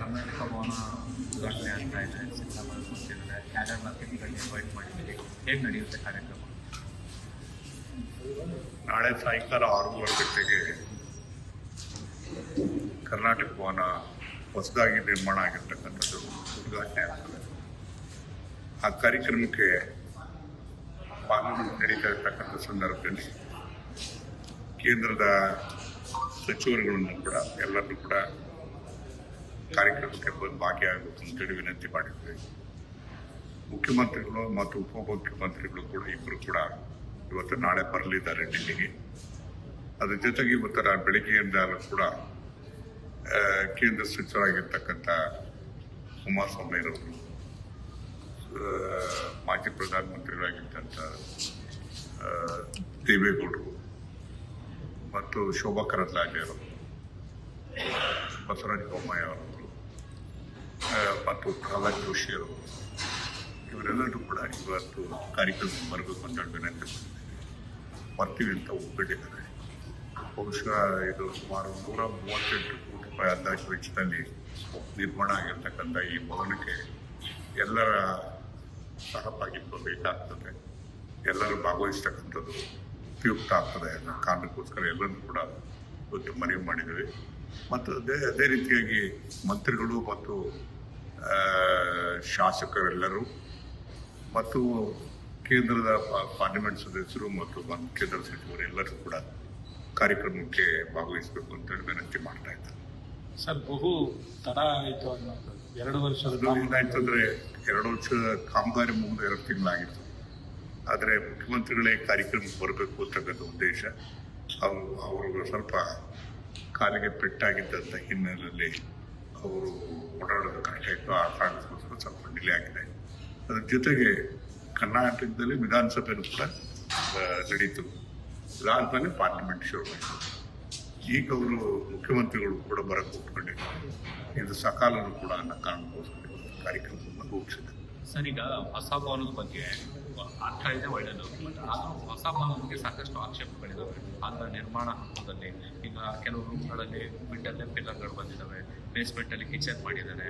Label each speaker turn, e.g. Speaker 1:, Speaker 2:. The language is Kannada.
Speaker 1: ಕರ್ನಾಟಕ ಉದ್ಘಾಟನೆ ಆಗ್ತಾ ಇದೆ ಇನ್ವೈಟ್ ನಡೆಯುತ್ತೆ ಕಾರ್ಯಕ್ರಮ?
Speaker 2: ನಾಳೆ ಸಾಯಂಕಾಲ ಆರೂವರೆ ಗಂಟೆಗೆ ಕರ್ನಾಟಕ ಭವನ ಹೊಸದಾಗಿ ನಿರ್ಮಾಣ ಆಗಿರ್ತಕ್ಕಂಥದ್ದು ಉದ್ಘಾಟನೆ ಆಗ್ತದೆ. ಆ ಕಾರ್ಯಕ್ರಮಕ್ಕೆ ಪಾರ್ಲಿಮೆಂಟ್ ನಡೀತಾ ಇರ್ತಕ್ಕಂಥ ಸಂದರ್ಭದಲ್ಲಿ ಕೇಂದ್ರದ ಸಚಿವರುಗಳನ್ನು ಕೂಡ, ಎಲ್ಲರನ್ನೂ ಕೂಡ ಕಾರ್ಯಕ್ರಮಕ್ಕೆ ಬಂದು ಭಾಗಿಯಾಗಬೇಕು ಅಂತೇಳಿ ವಿನಂತಿ ಮಾಡಿದ್ವಿ ಮುಖ್ಯಮಂತ್ರಿಗಳು ಮತ್ತು ಉಪಮುಖ್ಯಮಂತ್ರಿಗಳು ಕೂಡ ಇಬ್ಬರು ಕೂಡ ಇವತ್ತು ನಾಳೆ ಬರಲಿದ್ದಾರೆ ಡೆಲ್ಲಿಗೆ. ಅದ್ರ ಜೊತೆಗೆ ಇವತ್ತು ನಾನು ಬೆಳಿಗ್ಗೆಯಿಂದಲೂ ಕೂಡ ಕೇಂದ್ರ ಸಚಿವರಾಗಿರ್ತಕ್ಕಂಥ ಕುಮಾರಸ್ವಾಮಿರವರು ಮಾಜಿ ಪ್ರಧಾನಮಂತ್ರಿಗಳಾಗಿದ್ದಂಥ ದೇವೇಗೌಡರು ಮತ್ತು ಶೋಭಾ ಕರಂದ್ಲಾಜೆ ಅವರು ಬಸವರಾಜ ಬೊಮ್ಮಾಯಿ ಅವರು ಆ, ಮತ್ತು ಪ್ರಹ್ಲಾದ್ ಜೋಶಿ ಅವರು ಇವರೆಲ್ಲರೂ ಕೂಡ ಇವತ್ತು ಕಾರ್ಯಕ್ರಮಕ್ಕೆ ಬರಬೇಕು ಅಂತ ಹೇಳಿ ವಿನಂತಿ ಬರ್ತೀವಿ ಅಂತ ಒಪ್ಪಿಟ್ಟಿದ್ದಾರೆ ಬಹುಶಃ ಇದು ಸುಮಾರು ನೂರ ಮೂವತ್ತೆಂಟು ಕೋಟಿ ರೂಪಾಯಿ ಅಂದಾಜು ವೆಚ್ಚದಲ್ಲಿ ನಿರ್ಮಾಣ ಆಗಿರ್ತಕ್ಕಂಥ ಈ ಭವನಕ್ಕೆ ಎಲ್ಲರ ಸಹಭಾಗಿತ್ವ ಬೇಕಾಗ್ತದೆ. ಎಲ್ಲರೂ ಭಾಗವಹಿಸ್ತಕ್ಕಂಥದ್ದು ಉಪಯುಕ್ತ ಆಗ್ತದೆ ಅನ್ನೋ ಕಾರಣಕ್ಕೋಸ್ಕರ ಎಲ್ಲರೂ ಕೂಡ ಇವತ್ತು ಮನವಿ ಮಾಡಿದ್ದೀವಿ. ಮತ್ತು ಅದೇ ಅದೇ ರೀತಿಯಾಗಿ ಮಂತ್ರಿಗಳು ಮತ್ತು ಶಾಸಕರೆಲ್ಲರೂ ಮತ್ತು ಕೇಂದ್ರದ ಪಾರ್ಲಿಮೆಂಟ್ ಸದಸ್ಯರು ಮತ್ತು ಕೇಂದ್ರ ಸಚಿವರು ಎಲ್ಲರೂ ಕೂಡ ಕಾರ್ಯಕ್ರಮಕ್ಕೆ ಭಾಗವಹಿಸಬೇಕು ಅಂತ ಹೇಳಿ ವಿನಂತಿ ಮಾಡ್ತಾ ಇದ್ದಾರೆ.
Speaker 3: ಸರ್ ಬಹು ತಡ ಆಯಿತು ಅನ್ನೋದು ಎರಡು ವರ್ಷದ
Speaker 2: ಏನಾಯ್ತಂದ್ರೆ ಏನಾಯ್ತು ಅಂದ್ರೆ ಎರಡು ವರ್ಷ ಕಾಮಗಾರಿ ಮುಗಿದು ಎರಡು ತಿಂಗಳಾಗಿತ್ತು. ಆದರೆ ಮುಖ್ಯಮಂತ್ರಿಗಳೇ ಕಾರ್ಯಕ್ರಮಕ್ಕೆ ಬರಬೇಕು ಅಂತಕ್ಕಂಥ ಉದ್ದೇಶ. ಅವರು ಅವರು ಸ್ವಲ್ಪ ಕಾಲಿಗೆ ಪೆಟ್ಟಾಗಿದ್ದಂಥ ಹಿನ್ನೆಲೆಯಲ್ಲಿ ಅವರು ಓಡಾಡೋದು ಕಷ್ಟ ಇತ್ತು ಆ ಕಾರಣಕ್ಕೋಸ್ಕರ ಸ್ವಲ್ಪ ಡಿಲೇ ಆಗಿದೆ. ಅದ್ರ ಜೊತೆಗೆ ಕರ್ನಾಟಕದಲ್ಲಿ ವಿಧಾನಸಭೆನೂ ಕೂಡ ನಡೀತು. ಅದಾದ್ಮೇಲೆ ಪಾರ್ಲಿಮೆಂಟ್ ಶುರು ಆಯಿತು. ಈಗ ಅವರು ಮುಖ್ಯಮಂತ್ರಿಗಳು ಕೂಡ ಬರಕ್ಕೆ ಒಪ್ಕೊಂಡಿದ್ದಾರೆ. ಇದು ಸಕಾಲನೂ ಕೂಡ ಅನ್ನೋ ಕಾರಣಕ್ಕೋಸ್ಕರ ಕಾರ್ಯಕ್ರಮವನ್ನು ರೂಪಿಸಿದೆ
Speaker 1: ಸರ್, ಈಗ ಹೊಸ ಭವನದ ಬಗ್ಗೆ ಅರ್ಥ ಇದೆ ಒಳ್ಳೆಯದು ಆದರೂ ಹೊಸ ಭವನದ ಬಗ್ಗೆ ಸಾಕಷ್ಟು ಆಕ್ಷೇಪಗಳಿದ್ದಾವೆ ಅದರ ನಿರ್ಮಾಣ ಹಂತದಲ್ಲಿ ಈಗ ಕೆಲವು ರೂಮ್ಗಳಲ್ಲಿ ಮಿಡ್ಡಲ್ಲೇ ಪಿಲ್ಲರ್ಗಳು ಬಂದಿದ್ದಾವೆ ಬೇಸ್ಮೆಂಟಲ್ಲಿ ಕಿಚನ್ ಮಾಡಿದ್ದಾರೆ.